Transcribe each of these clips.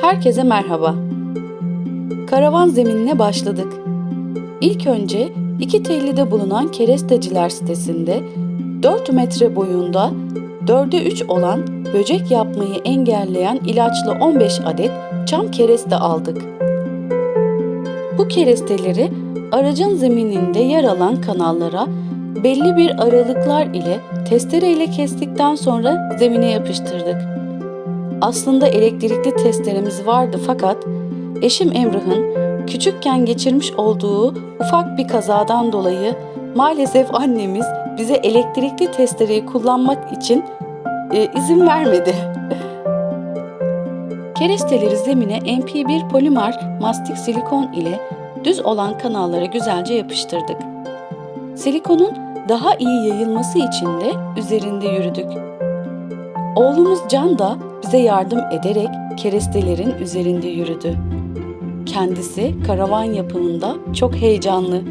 Herkese merhaba. Karavan zeminine başladık. İlk önce iki tellide bulunan keresteciler sitesinde 4 metre boyunda 4'e 3 olan böcek yapmayı engelleyen ilaçlı 15 adet çam kereste aldık. Bu keresteleri aracın zemininde yer alan kanallara belli bir aralıklar ile testereyle kestikten sonra zemine yapıştırdık. Aslında elektrikli testeremiz vardı fakat eşim Emrah'ın küçükken geçirmiş olduğu ufak bir kazadan dolayı maalesef annemiz bize elektrikli testereyi kullanmak için e, izin vermedi. Keresteleri zemine MP1 polimer mastik silikon ile düz olan kanallara güzelce yapıştırdık. Silikonun daha iyi yayılması için de üzerinde yürüdük. Oğlumuz Can da bize yardım ederek kerestelerin üzerinde yürüdü. Kendisi karavan yapımında çok heyecanlı.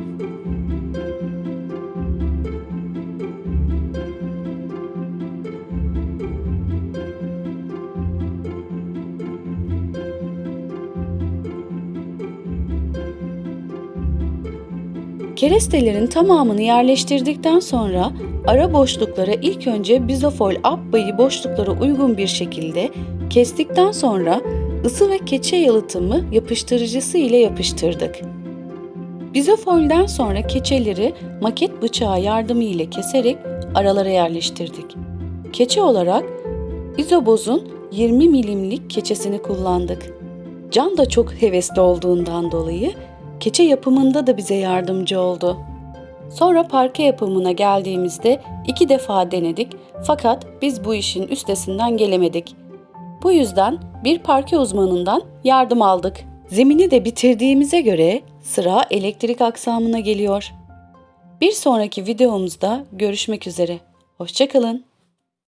Kerestelerin tamamını yerleştirdikten sonra ara boşluklara ilk önce bizofol abbayı boşluklara uygun bir şekilde kestikten sonra ısı ve keçe yalıtımı yapıştırıcısı ile yapıştırdık. Bizofolden sonra keçeleri maket bıçağı yardımı ile keserek aralara yerleştirdik. Keçe olarak izobozun 20 milimlik keçesini kullandık. Can da çok hevesli olduğundan dolayı keçe yapımında da bize yardımcı oldu. Sonra parke yapımına geldiğimizde iki defa denedik fakat biz bu işin üstesinden gelemedik. Bu yüzden bir parke uzmanından yardım aldık. Zemini de bitirdiğimize göre sıra elektrik aksamına geliyor. Bir sonraki videomuzda görüşmek üzere. Hoşçakalın.